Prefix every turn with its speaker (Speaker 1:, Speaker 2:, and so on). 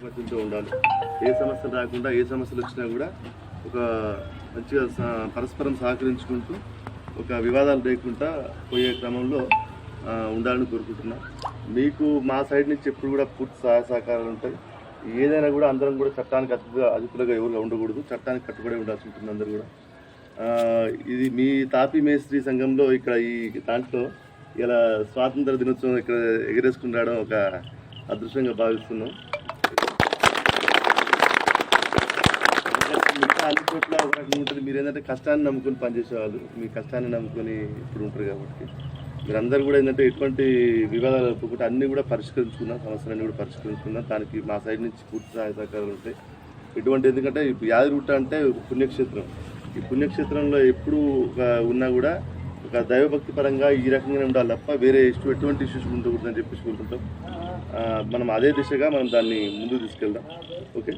Speaker 1: ఉండాలి. ఏ సమస్యలు రాకుండా ఏ సమస్యలు వచ్చినా కూడా ఒక మంచిగా పరస్పరం సహకరించుకుంటూ ఒక వివాదాలు లేకుండా పోయే క్రమంలో ఉండాలని కోరుకుంటున్నా. మీకు మా సైడ్ నుంచి ఎప్పుడు కూడా పూర్తి సహాయ సహకారాలు ఉంటాయి. ఏదైనా కూడా అందరం కూడా చట్టానికి అతిగా అతిథులుగా ఎవరు ఉండకూడదు. చట్టానికి కట్టుబడి ఉండాల్సి ఉంటుంది అందరూ కూడా. ఇది మీ తాపీ మేస్త్రి సంఘంలో ఇక్కడ ఈ దాంట్లో ఇలా స్వాతంత్ర దినోత్సవం ఇక్కడ ఎగరేసుకుని రావడం ఒక అదృష్టంగా భావిస్తున్నాం. అన్ని చోట్ల ఒక రకంగా ఉంటుంది మీరు ఏంటంటే కష్టాన్ని నమ్ముకొని పనిచేసేవాళ్ళు మీ కష్టాన్ని నమ్ముకొని ఇప్పుడు ఉంటారు కాబట్టి. మీరందరూ కూడా ఏంటంటే ఎటువంటి వివాదాలు ఒప్పుకుంటే అన్నీ కూడా పరిష్కరించుకున్నాం సమస్యలన్నీ కూడా పరిష్కరించుకున్నాం దానికి మా సైడ్ నుంచి పూర్తి సహాయ ఉంటాయి. ఎటువంటి ఎందుకంటే ఇప్పుడు యాదగిరిగుట్ట అంటే పుణ్యక్షేత్రం. ఈ పుణ్యక్షేత్రంలో ఎప్పుడు ఒక ఉన్నా కూడా ఒక దైవభక్తి పరంగా ఈ రకంగానే ఉండాలి తప్ప వేరే ఇష్యూ ఎటువంటి ఇష్యూస్ ఉండకూడదని చెప్పేసి కోరుకుంటాం. మనం అదే దిశగా మనం దాన్ని ముందుకు తీసుకెళ్దాం. ఓకే?